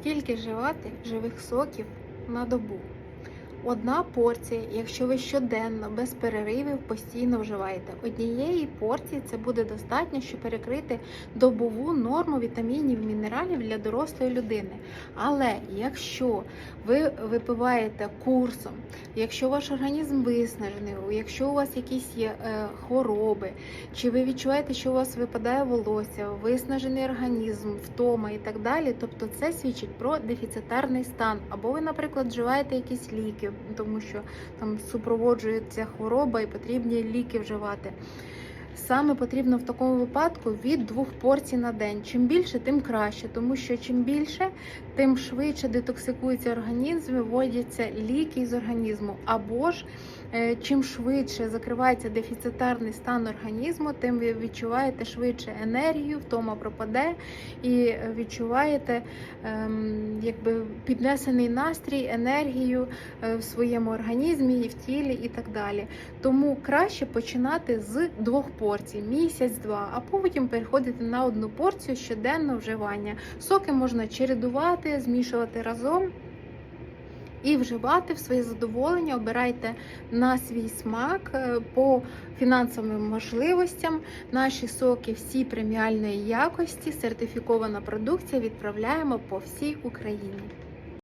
Скільки живати живих соків на добу? Одна порція, якщо ви щоденно без переривів постійно вживаєте однієї порції, це буде достатньо, щоб перекрити добову норму вітамінів, мінералів для дорослої людини. Але якщо ви випиваєте курсом, якщо ваш організм виснажений, якщо у вас якісь є е, хвороби, чи ви відчуваєте, що у вас випадає волосся, виснажений організм, втома і так далі, тобто це свідчить про дефіцитарний стан, або ви, наприклад, вживаєте якісь ліки, тому що там супроводжується хвороба і потрібні ліки вживати. Саме потрібно в такому випадку від двох порцій на день. Чим більше, тим краще, тому що чим більше, тим швидше детоксикується організм, виводяться ліки з організму. Або ж чим швидше закривається дефіцитарний стан організму, тим ви відчуваєте швидше енергію, втома пропаде і відчуваєте ем, якби піднесений настрій, енергію е, в своєму організмі і в тілі, і так далі. Тому краще починати з двох порцій місяць-два, а потім переходити на одну порцію щоденного вживання. Соки можна чередувати, змішувати разом. І вживати в своє задоволення, обирайте на свій смак е, по фінансовим можливостям. Наші соки всі преміальної якості, сертифікована продукція відправляємо по всій Україні.